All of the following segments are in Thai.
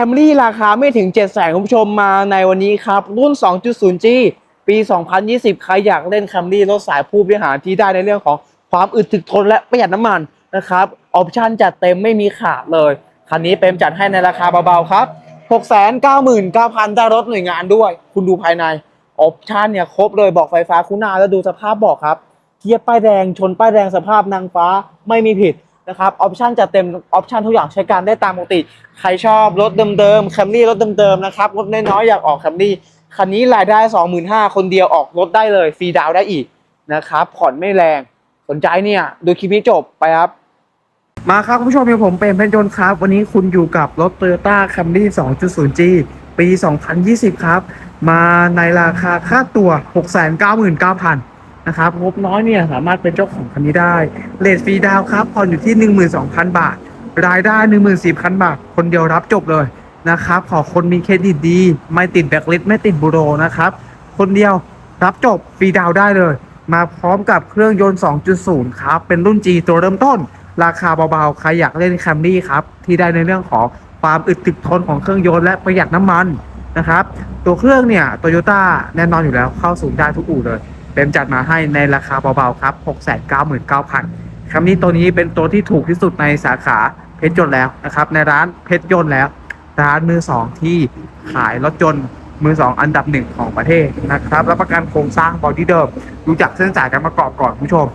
Camry ราคาไม่ถึง 7 0 0 0 0คุณผู้ชมมาในวันนี้ครับ รุ่น 2.0G ปี 2020 ใครอยากเล่น Camry รถสายผู้บริหารที่ได้ในเรื่องของความอึดถึกทนและประหยัดน้ำมันนะครับออปชั่นจัดเต็มไม่มีขาดเลย คันนี้เป็นจัดให้ในราคาเบาๆครับ 699,000 ได้รถหน่วยงานด้วย คุณดูภายในออปชั่นเนี่ยครบเลยบอกไฟฟ้าคุณนาแล้วดูสภาพบอกครับเทียบป้ายแดงชนป้ายแดงสภาพนางฟ้าไม่มีผิด นะครับออปชันจะเต็มออปชันทุกอย่างใช้การได้ตามปกติ ใครชอบรถเดิมๆแคมรี่รถเดิมๆนะครับรถน้อยๆอยากออกแคมรี่คันนี้รายได้ 25,000คนเดียวออกรถได้เลยฟรีดาวได้อีกนะครับผ่อนไม่แรงสนใจเนี่ยดูคลิปนี้จบไปครับ มาครับคุณผู้ชมเดี๋ยวผมเป็นเพนจนต์ครับ วันนี้คุณอยู่กับรถ Toyota Camry 2.0G ปี 2020 ครับ มาในราคาค่าตัว 699,000 นะครับงบน้อยเนี่ยสามารถเป็นเจ้าของคันนี้ได้เลทฟรีดาวครับผ่อนอยู่ที่ 12,000 บาท รายได้ 14,000 บาท คนเดียวรับจบเลยนะครับขอคนมีเครดิตดี ไม่ติดแบล็คลิสต์ไม่ติดบูโรนะครับ คนเดียวรับจบฟรีดาวได้เลย มาพร้อมกับเครื่องยนต์ 2.0 ครับ เป็นรุ่น G ตัวเริ่มต้น ราคาเบาๆ ใครอยากเล่นแคมรี่ครับ ที่ได้ในเรื่องของความอึดถึกทนของเครื่องยนต์และประหยัดน้ำมันนะครับ ตัวเครื่องเนี่ยโตโยต้าแน่นอนอยู่แล้วเข้าศูนย์ได้ทุกอู่เลย มจัดมาให้ในราคาเบาๆครับ 699,000คันนี้ตัวนี้เป็นตัวที่ถูกที่สุดในสาขาเพชรยนต์แล้วนะครับ ในร้านเพชรยนต์แล้ว ร้านมือสองที่ขายรถยนต์มือสองอันดับหนึ่งของประเทศนะครับรับประกันโครงสร้างบอดี้เดิมรู้จักเส้นสายการประกอบก่อนคุณผู้ชม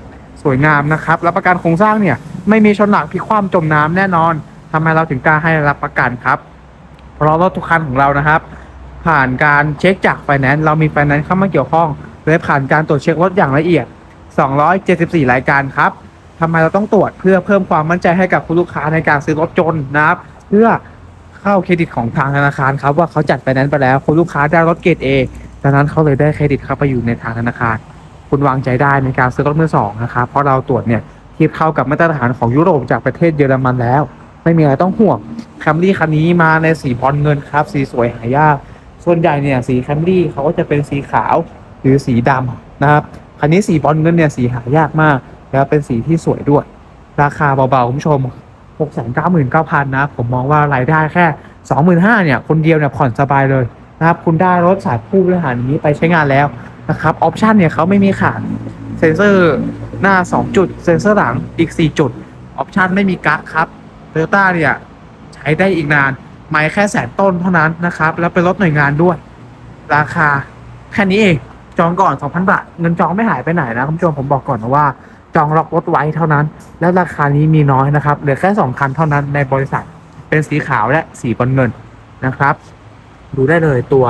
สวยงามนะครับรับประกันโครงสร้างเนี่ยไม่มีชนหนักพลิกคว่ำจมน้ำแน่นอนทำไมเราถึงกล้าให้รับประกันครับ เพราะรถทุกคันของเรานะครับ ผ่านการเช็คจากไฟแนนซ์เรามีไฟแนนซ์เข้ามาเกี่ยวข้อง และผ่านการตรวจเช็ครถอย่างละเอียด 274 รายการครับทำไมเราต้องตรวจเพื่อเพิ่มความมั่นใจให้กับคุณลูกค้าในการซื้อรถจนนะครับ เพื่อเข้าเครดิตของทางธนาคารครับว่าเขาจัดไฟแนนซ์ไปแล้วคุณลูกค้าได้รถเกรดเอดังนั้นเขาเลยได้เครดิตเข้าไปอยู่ในทางธนาคาร คุณวางใจได้ในการซื้อรถมือสองนะครับเพราะเราตรวจเนี่ยเทียบเข้ากับมาตรฐานของยุโรปจากประเทศเยอรมันแล้ว ไม่มีอะไรต้องห่วงแคมรี่คันนี้มาในสีบอลเงินครับ สีสวยหายาก ส่วนใหญ่เนี่ยสีแคมรี่เขาก็จะเป็นสีขาว หรือสีดำนะครับคันนี้สีบอลเงินเนี่ยสีหายากมากแล้วเป็นสีที่สวยด้วย ราคาเบาๆคุณผู้ชม 699,000นะผมมองว่ารายได้แค่ 25,000เนี่ยคนเดียวเนี่ยผ่อนสบายเลยนะครับคุณได้รถสายผู้บริหารนี้ไปใช้งานแล้วนะครับออปชันเนี่ยเขาไม่มีขาดเซ็นเซอร์หน้า 2 จุด เซ็นเซอร์หลังอีก 4 จุดออปชันไม่มีกั๊กครับโตโยต้าเนี่ยใช้ได้อีกนานไม่แค่แสนต้นเท่านั้นนะครับ แล้วเป็นรถหน่วยงานด้วย ราคาแค่นี้เอง จองก่อน 2,000 บาท เงินจองไม่หายไปไหนนะคุณผู้ชมผมบอกก่อนนะว่า จองล็อกรถไว้เท่านั้น และราคานี้มีน้อยนะครับ เหลือแค่ 2 คันเท่านั้นในบริษัท เป็นสีขาวและสีบอลเงินนะครับ ดูได้เลยตัว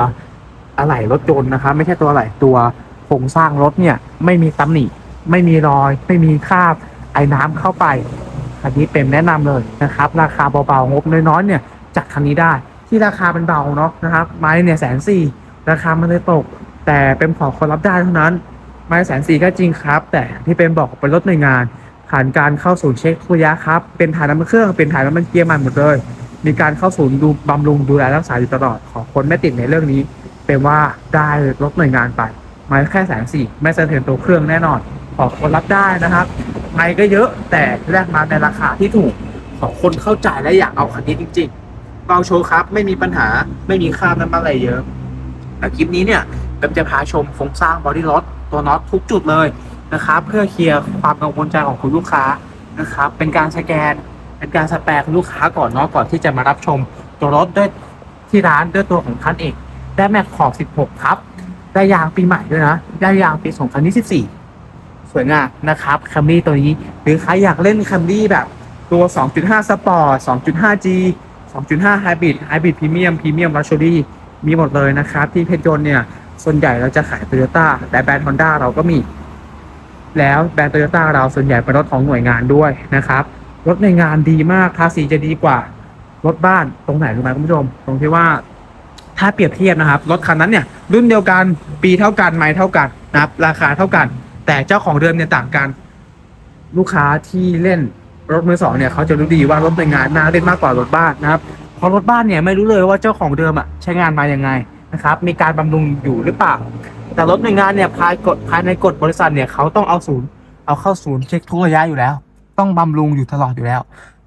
อะไหล่รถยนต์นะครับ ไม่ใช่ตัวอะไหล่ตัวโครงสร้างรถเนี่ยไม่มีตำหนิ ไม่มีรอย ไม่มีคราบไอ้น้ำเข้าไปคันนี้เป็นแนะนำเลยนะครับ ราคาเบาๆงบน้อยๆเนี่ยจัดคันนี้ได้ ที่ราคาเป็นเบาเนาะนะครับ ไม้เนี่ยแสนสี่ราคามันเลยตก แต่เป็นของคนรับได้เท่านั้นไม้แสนสี่ก็จริงครับ แต่ที่เป็นบอกเป็นรถหน่วยงาน ผ่านการเข้าศูนย์เช็คระยะครับ เป็นถ่ายน้ำมันเครื่องเป็นถ่ายน้ำมันเกียร์ใหมันหมดเลย มีการเข้าศูนย์ดูบำรุงดูแลรักษาอยู่ตลอดขอคนไม่ติดในเรื่องนี้ เป็นว่าได้รถหน่วยงานไปไม้แค่แสนสี่ไม่สะเทือนตัวเครื่องแน่นอนขอคนรับได้นะครับไม้ก็เยอะแต่แลกมาในราคาที่ถูกขอคนเข้าใจและอยากเอาคันนี้จริงๆเบาโชว์ครับ ไม่มีปัญหาไม่มีค่าน้ำมันอะไรเยอะแต่คลิปนี้เนี่ย เป๊ปจะพาชมโครงสร้างบอดี้รถตัวน็อตทุกจุดเลยนะครับ เพื่อเคลียร์ความกังวลใจของคุณลูกค้านะครับ เป็นการสแกน เป็นการสแปรคุณลูกค้าก่อนเนาะก่อนที่จะมารับชมตัวรถด้วยที่ร้านด้วยตัวของท่านเอง ได้แม็กขอบ 16 ครับ ได้ยางปีใหม่ด้วยนะ ได้ยางปี 2024 สวยงามนะครับคัมรี่ตัวนี้ หรือใครอยากเล่นคัมรี่แบบตัว 2.5 Sport 2.5G 2.5 Hybrid Hybrid Premium Premium Luxury มีหมดเลยนะครับ ที่เพชรยนต์เนี่ย ส่วนใหญ่เราจะขาย Toyota แต่แบรนด์ Honda เราก็มี แล้วแบรนด์ Toyota เราส่วนใหญ่เป็นรถของหน่วยงานด้วยนะครับรถหน่วยงานดีมากภาษีจะดีกว่ารถบ้านตรงไหนรู้ไหมคุณผู้ชม ตรงที่ว่าถ้าเปรียบเทียบนะครับ รถคันนั้นเนี่ย รุ่นเดียวกันปีเท่ากันไม้เท่ากันนะครับ ราคาเท่ากัน แต่เจ้าของเดิมเนี่ยต่างกัน ลูกค้าที่เล่นรถมือสองเนี่ยเขาจะรู้ดีว่ารถหน่วยงานน่าเล่นมากกว่ารถบ้านนะครับเพราะรถบ้านเนี่ยไม่รู้เลยว่าเจ้าของเดิมอะใช้งานมายังไง นะครับมีการบำรุงอยู่หรือเปล่า แต่รถหน่วยงานเนี่ยภายกฎภายในกฎบริษัทเนี่ยเขาต้องเอาศูนย์เอาเข้าศูนย์เช็คทุกระยะอยู่แล้ว ต้องบำรุงอยู่ตลอดอยู่แล้ว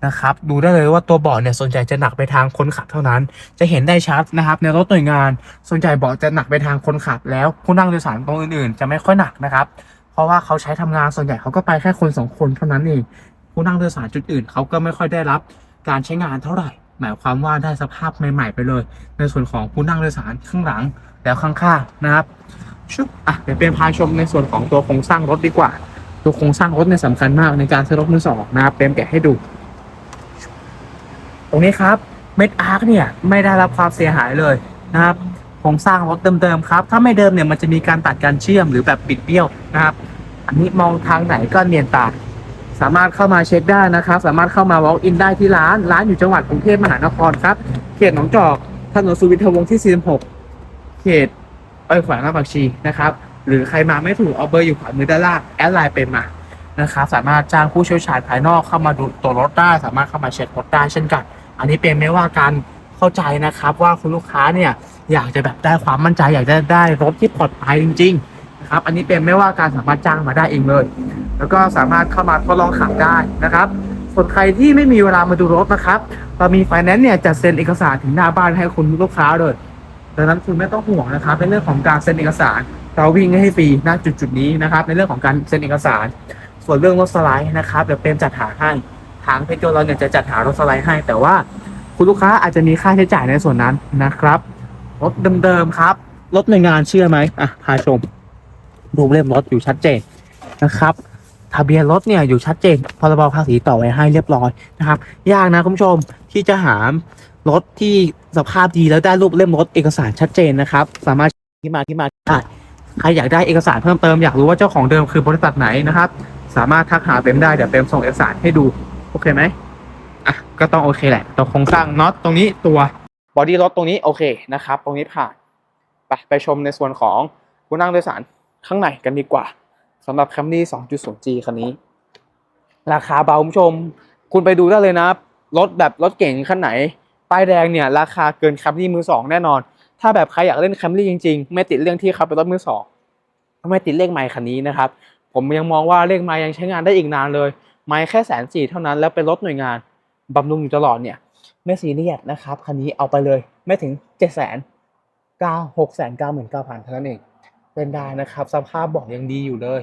นะครับดูได้เลยว่าตัวเบาะเนี่ยส่วนใหญ่จะหนักไปทางคนขับเท่านั้น จะเห็นได้ชัดนะครับในรถหน่วยงาน ส่วนใหญ่เบาะจะหนักไปทางคนขับ แล้วผู้นั่งโดยสารตรงอื่นๆ จะไม่ค่อยหนักนะครับ เพราะว่าเขาใช้ทำงานส่วนใหญ่เขาก็ไปแค่คนสองคนเท่านั้นเองผู้นั่งโดยสารจุดอื่นเขาก็ไม่ค่อยได้รับการใช้งานเท่าไหร่ หมายความว่าได้สภาพใหม่ๆไปเลย ในส่วนของผู้นั่งโดยสารข้างหลังแล้วข้างๆนะครับชุบอะเดี๋ยวเป็นพาชมในส่วนของตัวโครงสร้างรถดีกว่า ตัวโครงสร้างรถเนี่ยสำคัญมากในการซื้อรถมือสองนะครับเป็นแกะให้ดู ตรงนี้ครับเม็ดอาร์คเนี่ยไม่ได้รับความเสียหายเลยนะครับโครงสร้างรถเดิมๆครับ ถ้าไม่เดิมเนี่ยมันจะมีการตัดการเชื่อมหรือแบบปิดเบี้ยวนะครับ อันนี้มองทางไหนก็เนียนตา สามารถเข้ามาเช็คได้นะครับ สามารถเข้ามา walk in ได้ที่ร้าน ร้านอยู่จังหวัดกรุงเทพมหานครครับ เขตหนองจอก ถนนสุวินทวงศ์ที่ 46 เขตเอ้ยขวางลาดบักชีนะครับ หรือใครมาไม่ถูกเอาเบอร์อยู่ขวามือด้านล่างแอดไลน์เป็นมานะครับ สามารถจ้างผู้เชี่ยวชาญภายนอกเข้ามาดูตัวรถได้ สามารถเข้ามาเช็ครถได้เช่นกัน อันนี้เป็นไม่ว่าการเข้าใจนะครับว่าคุณลูกค้าเนี่ยอยากจะแบบได้ความมั่นใจอยากจะได้รถที่ปลอดภัยจริง ๆ นะครับ อันนี้เป็นไม่ว่าการสามารถจ้างมาได้เองเลย แล้วก็สามารถเข้ามาทดลองขับได้นะครับส่วนใครที่ไม่มีเวลามาดูรถนะครับเรามีไฟแนนซ์เนี่ยจะเซ็นเอกสารถึงหน้าบ้านให้คุณลูกค้าเลยดังนั้นคุณไม่ต้องห่วงนะครับในเรื่องของการเซ็นเอกสารเราวิ่งให้ฟรีณจุดจุดนี้นะครับ ในเรื่องของการเซ็นเอกสาร ส่วนเรื่องรถสไลด์นะครับเดี๋ยวเป็นจัดหาให้ทางเพจโจเราเนี่ยจะจัดหารถสไลด์ให้ แต่ว่าคุณลูกค้าอาจจะมีค่าใช้จ่ายในส่วนนั้นนะครับรถเดิมๆครับรถหน่วยงานเชื่อไหมอะพาชมรูเล่มรถอยู่ชัดเจนนะครับ ทะเบียนรถเนี่ยอยู่ชัดเจนพรบภาษีต่อไว้ให้เรียบร้อยนะครับ ยากนะคุณผู้ชมที่จะหารถที่สภาพดีแล้วได้รูปเล่มรถเอกสารชัดเจนนะครับ สามารถที่มาที่มาได้ใครอยากได้เอกสารเพิ่มเติมอยากรู้ว่าเจ้าของเดิมคือบริษัทไหนนะครับ สามารถทักหาเปมได้เดี๋ยวเปมส่งเอกสารให้ดูโอเคไหมอะก็ต้องโอเคแหละตัวโครงสร้างน็อตตรงนี้ตัวบอดี้รถตรงนี้โอเคนะครับ ตรงนี้ผ่านไปไปชมในส่วนของผู้นั่งโดยสารข้างในกันดีกว่า สำหรับ Camry 2.0G คันนี้ ราคาเบาคุณผู้ชม คุณไปดูได้เลยนะรถแบบรถเก่งคันไหนป้ายแดงเนี่ยราคาเกิน Camry มือสองแน่นอน ถ้าแบบใครอยากเล่น Camry จริงๆ ไม่ติดเรื่องที่เขาเป็นรถมือสองไม่ติดเลขไมค์คันนี้นะครับ ผมยังมองว่าเลขไมค์ยังใช้งานได้อีกนานเลย ไมค์แค่แสนสี่เท่านั้นแล้วเป็นรถหน่วยงานบำรุงอยู่ตลอดเนี่ยไม่ซีเรียสนะครับคันนี้เอาไปเลยไม่ถึงเจ็ดแสนเก้าหกแสนเก้าหมื่นเก้าพันเท่านั้นเอง เป็นได้นะครับ สภาพบอกยังดีอยู่เลย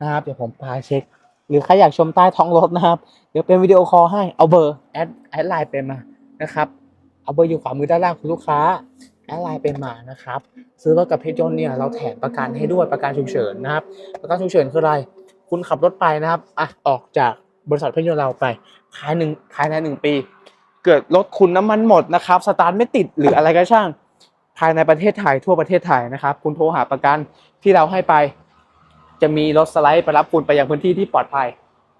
นะครับเดี๋ยวผมพาเช็ค หรือใครอยากชมใต้ท้องรถนะครับ เดี๋ยวเป็นวิดีโอคอลให้เอาเบอร์แอดแอดไลน์เป็นมานะครับเอาเบอร์อยู่ขวามือด้านล่างคุณลูกค้าแอดไลน์เป็นมานะครับ ซื้อรถกับเพจยนต์เนี่ยเราแถมประกันให้ด้วยประกันฉุกเฉินนะครับ ประกันฉุกเฉินคืออะไร คุณขับรถไปนะครับอะออกจากบริษัทเพจยนต์เราไปภายหนึ่งภายในหนึ่งปี เกิดรถคุณน้ำมันหมดนะครับสตาร์ทไม่ติดหรืออะไรก็ช่าง ภายในประเทศไทยทั่วประเทศไทยนะครับ คุณโทรหาประกันที่เราให้ไป จะมีรถสไลด์ไปรับคุณไปยังพื้นที่ที่ปลอดภัย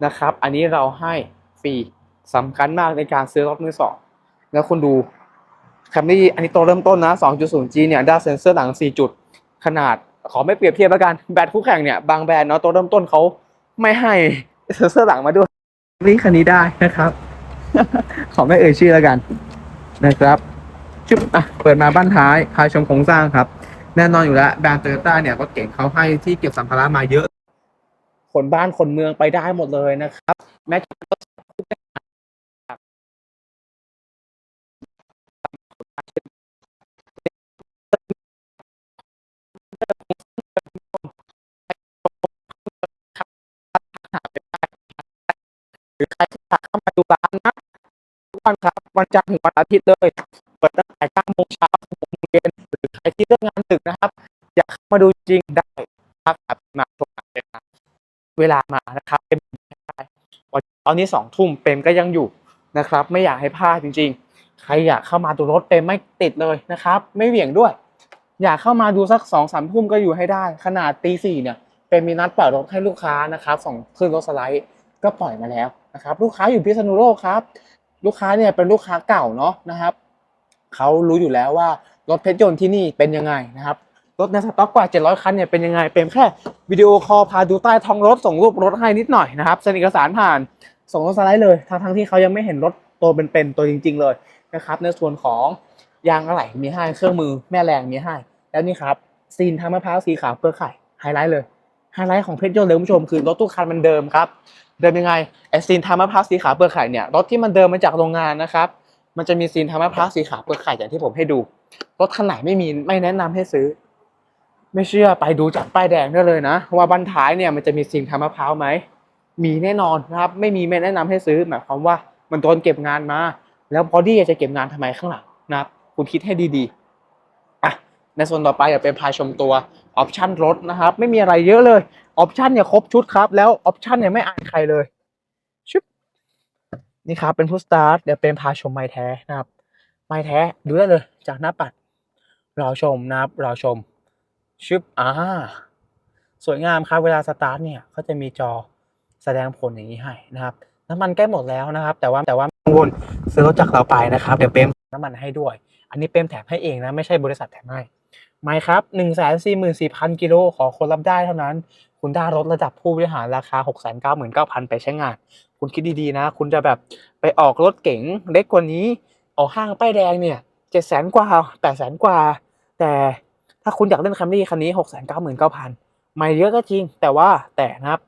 นะครับ อันนี้เราให้ฟรีสำคัญมากในการซื้อรถมือสองแล้วคุณดูคันนี้อันนี้ตัวเริ่มต้นนะ 2.0G เนี่ยด้าเซนเซอร์หลัง 4 จุด ขนาดขอไม่เปรียบเทียบแล้วกันแบรนด์คู่แข่งเนี่ยบางแบรนด์เนาะตัวเริ่มต้นเขาไม่ให้เซนเซอร์หลังมาด้วยนี่คันนี้ได้นะครับ ขอไม่เอ่ยชื่อแล้วกันนะครับ ชุบอะเปิดมาบ้านท้ายพาชมโครงสร้างครับ แน่นอนอยู่แล้วแบรนด์โตโยต้าเนี่ยรถเก่งเขาให้ที่เก็บสัมภาระมาเยอะขนบ้านขนเมืองไปได้หมดเลยนะครับ แม้จะรถหรือใครที่อยากเข้ามาดูร้านนะ วันครับวันจันทร์ถึงวันอาทิตย์เลยเปิดตั้งแต่9โมงเช้าถึง6โมงเย็นหรือใครที่เลิกงานดึกนะครับ อยากมาดูจริงได้ทักหามาชมกันเลยนะเวลามานะครับเป็นได้วันตอนนี้สองทุ่มเปรมก็ยังอยู่นะครับ ไม่อยากให้พลาดจริง ๆ ใครอยากเข้ามาดูรถเปรมไม่ติดเลยนะครับ ไม่เหวี่ยงด้วย อยากเข้ามาดูสักสองสามทุ่มก็อยู่ให้ได้ ขนาดตีสี่เนี่ยเป็นมีนัดเปล่อยรถให้ลูกค้านะครับส่งขึ้นรถสไลด์ก็ปล่อยมาแล้วนะครับ ลูกค้าอยู่พิษณุโลกครับ ลูกค้าเนี่ยเป็นลูกค้าเก่าเนาะนะครับเขารู้อยู่แล้วว่ารถเพชรยนต์ที่นี่เป็นยังไงนะครับรถในสต็อกกว่า 700 คันเนี่ยเป็นยังไง เป็นแค่วิดีโอคอลพาดูใต้ท้องรถส่งรูปรถให้นิดหน่อยนะครับเซ็นเอกสารผ่านส่งรถสไลด์เลยทั้งทั้งๆที่เขายังไม่เห็นรถตัวเป็นๆตัวจริง ๆ เลยนะครับในส่วนของยางอะไหล่มีให้เครื่องมือแม่แรงมีให้ แล้วนี่ครับซีนทางมะพร้าวสีขาวเปลือกไข่ไฮไลท์เลยไฮไลท์ของเพชรยนต์เลยคุณผู้ชมคือรถตู้คันมันเดิมครับ เดิมยังไงไอซีนทามะพร้าวสีขาวเปลือกไข่เนี่ยรถที่มันเดิมมาจากโรงงานนะครับมันจะมีซีนทามะพร้าวสีขาวเปลือกไข่อย่างที่ผมให้ดูรถคันไหนไม่มีไม่แนะนำให้ซื้อ ไม่เชื่อไปดูจากป้ายแดงได้เลยนะ ว่าบันท้ายเนี่ยมันจะมีซีนทามะพร้าวไหมมีแน่นอนนะครับ ไม่มีไม่แนะนำให้ซื้อหมายความว่ามันโดนเก็บงานมา แล้วบอดี้จะเก็บงานทำไมข้างหลังนะครับ คุณคิดให้ดีๆอะในส่วนต่อไปจะเป็นพาชมตัว ออปชันรถนะครับ ไม่มีอะไรเยอะเลยออปชันเนี่ยครบชุดครับ แล้วออปชันเนี่ยไม่อายใครเลยชุบนี่ครับเป็นผู้สตาร์ทเดี๋ยวเป็นพาชมไม้แท้นะครับไม้แท้ดูได้เลย จากหน้าปัดรอชมนะครับรอชมชึบอ่าสวยงามครับเวลาสตาร์ทเนี่ยเขาจะมีจอแสดงผลอย่างนี้ให้นะครับ น้ำมันใกล้หมดแล้วนะครับ แต่ว่าแต่ว่ากังวลซื้อรถจากเราไปนะครับ เดี๋ยวเปมน้ำมันให้ด้วย อันนี้เปมแถมให้เองนะ ไม่ใช่บริษัทแถมให้ ไม่ครับหนึ่งแสนสี่หมื่นสี่พันกิโลขอคนรับได้เท่านั้น คุณได้รถระดับผู้บริหารราคาหกแสนเก้าหมื่นเก้าพันไปใช้งาน คุณคิดดีๆนะ คุณจะแบบไปออกรถเก๋งเล็กกว่านี้ ออกห้างป้ายแดงเนี่ยเจ็ดแสนกว่าแปดแสนกว่า แต่ถ้าคุณอยากเล่นแคมรี่คันนี้หกแสนเก้าหมื่นเก้าพันไม่เยอะก็จริง แต่ว่าแต่นะครับ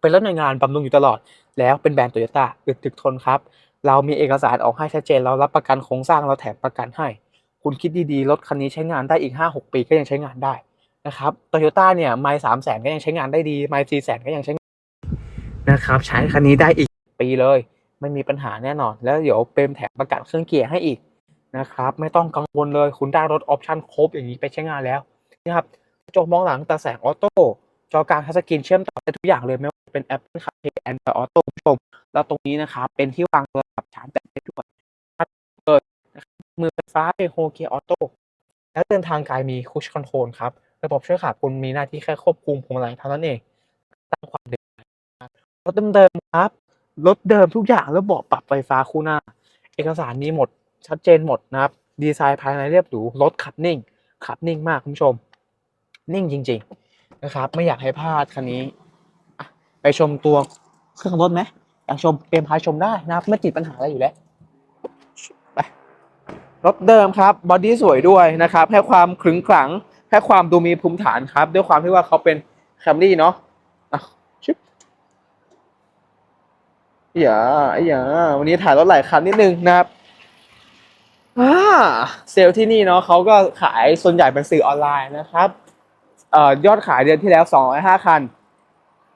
เป็นรถหน่วยงานบำรุงอยู่ตลอด แล้วเป็นแบรนด์โตโยต้าอึดถึกทนครับ เรามีเอกสารออกให้ชัดเจนเรารับประกันโครงสร้างเราแถมประกันให้ คุณคิดดีๆ รถคันนี้ใช้งานได้อีก 5-6 ปีก็ยังใช้งานได้นะครับโตโยต้าเนี่ยไม่สามแสนก็ยังใช้งานได้ดีไม่สี่แสนก็ยังใช้นะครับ ใช้คันนี้ได้อีกปีเลย ไม่มีปัญหาแน่นอน แล้วเดี๋ยวเปรมแถมประกันเครื่องเกียร์ให้อีกนะครับ ไม่ต้องกังวลเลยคุณได้รถออปชั่นครบอย่างนี้ไปใช้งานแล้วนะครับจกมองหลังตาแสงออโต้จอกลางทัชสกรีนเชื่อมต่อได้ทุกอย่างเลยไม่ว่าจะเป็น Apple CarPlay Android Auto คุณผู้ชมแล้วตรงนี้นะครับเป็นที่วางโทรศัพท์ชาร์จแบตได้ด้วยชัดเลยนะครับ มือไฟฟ้าเป็นโฮเกียออโต้แล้วเดินทางไกลมีคุชคอนโทรลครับ ระบบช่วยขับคุณมีหน้าที่แค่ควบคุมพวงมาลัยเท่านั้นเองตั้งความเร็วรถเดิมครับรถเดิมทุกอย่างแล้วเบาะปรับไฟฟ้าคู่หน้า เอกสารนี้หมดชัดเจนหมดนะครับ ดีไซน์ภายในเรียบหรูรถขับนิ่ง ขับนิ่งมากคุณผู้ชม นิ่งจริง ๆ นะครับ ไม่อยากให้พลาดคันนี้ ไปชมตัวเครื่องรถไหมอยากชมเกมพาชมได้นะครับไม่ติดปัญหาอะไรอยู่แล้ว รถเดิมครับบอดี้สวยด้วยนะครับให้ความขรึงขลังให้ความดูมีภูมิฐานครับ ด้วยความที่ว่าเขาเป็นแคมรี่เนาะอะชิบอย่าอย่าวันนี้ถ่ายรถหลายคันนิดนึงนะครับเซลล์ที่นี่เนาะเขาก็ขายส่วนใหญ่เป็นสื่อออนไลน์นะครับอยอดขายเดือนที่แล้ว 205 คัน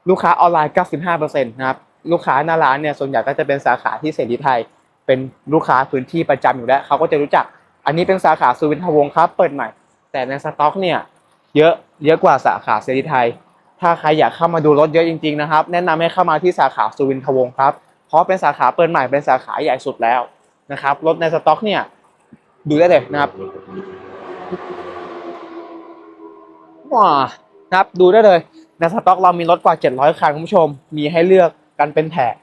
ลูกค้าออนไลน์ 95%นะครับ ลูกค้าหน้าร้านเนี่ย ส่วนใหญ่ก็จะเป็นสาขาที่เสรีไทย เป็นลูกค้าพื้นที่ประจำอยู่แล้วเขาก็จะรู้จัก อันนี้เป็นสาขาสุวินทวงศ์ครับ เปิดใหม่ แต่ในสต็อกเนี่ยเยอะเยอะกว่าสาขาเสรีไทย ถ้าใครอยากเข้ามาดูรถเยอะจริงๆนะครับ แนะนำให้เข้ามาที่สาขาสุวินทวงศ์ครับ เพราะเป็นสาขาเปิดใหม่เป็นสาขาใหญ่สุดแล้วนะครับ รถในสต็อกเนี่ยดูได้เลยนะครับว้านะครับดูได้เลยในสต็อกเรามีรถกว่า 700คันคุณผู้ชม มีให้เลือกกันเป็นแถบ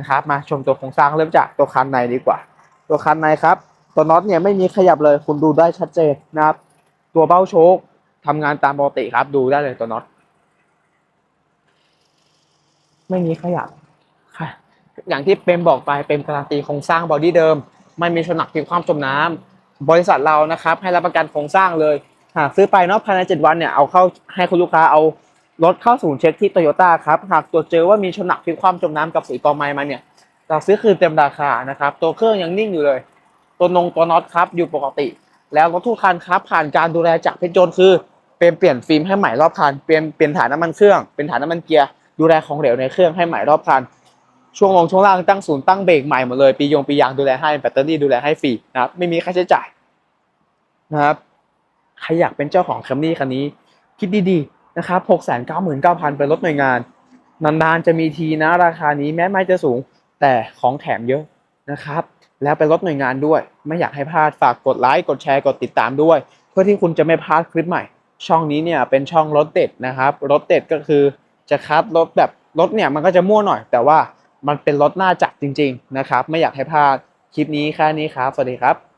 นะครับมาชมตัวโครงสร้างเริ่มจากตัวคันในดีกว่า ตัวคันในครับ ตัวน็อตเนี่ยไม่มีขยับเลยคุณดูได้ชัดเจนนะครับ ตัวเบ้าโชคทำงานตามปกติครับ ดูได้เลยตัวน็อตไม่มีขยับค่ะ อย่างที่เป็นบอกไปเป็นการันตีโครงสร้างบอดี้เดิม ไม่มีชนหนักพลิความจมน้ำบริษัทเรานะครับ ให้รับประกันโครงสร้างเลยหากซื้อไปเนาะภายใน7วันเนี่ยเอาเข้าให้คุณลูกค้าเอา รถเข้าศูนย์เช็คที่โตโยต้าครับ หากตรวจเจอว่ามีชนหนักพลิกความจมน้ำกับสีกอไม้มาเนี่ยเราซื้อคืนเต็มราคานะครับ ตัวเครื่องยังนิ่งอยู่เลย ตัวนงตัวน็อตครับอยู่ปกติ แล้วรถทุกคันครับผ่านการดูแลจากเพชรยนคือเป็นเปลี่ยนฟิล์มให้ใหม่รอบคัน เปลี่ยนเปลี่ยนฐานน้ำมันเครื่อง เป็นฐานน้ำมันเกียร์ ดูแลของเหลวในเครื่องให้ใหม่รอบคัน ช่วงลงช่วงล่างตั้งศูนย์ตั้งเบรกใหม่หมดเลย ปียงปียางดูแลให้ แบตเตอรี่ดูแลให้ฟรีนะครับ ไม่มีค่าใช้จ่ายนะครับ ใครอยากเป็นเจ้าของแคมรี่คันนี้ คิดดีๆ นะครับ6 9 9 0 0 0เป็นรถหน่วยงาน นานๆจะมีทีนะราคานี้แม้ไม่จะสูงแต่ของแถมเยอะนะครับ แล้วเป็นรถหน่วยงานด้วย ไม่อยากให้พลาดฝากกดไลค์กดแชร์กดติดตามด้วย เพื่อที่คุณจะไม่พลาดคลิปใหม่ ช่องนี้เนี่ยเป็นช่องรถเด็ดนะครับรถเด็ดก็คือจะคัดรถแบบรถเนี่ยมันก็จะมั่วหน่อย แต่ว่ามันเป็นรถหน้าจัดจริง ๆ นะครับ ไม่อยากให้พลาดคลิปนี้แค่นี้ครับ สวัสดีครับ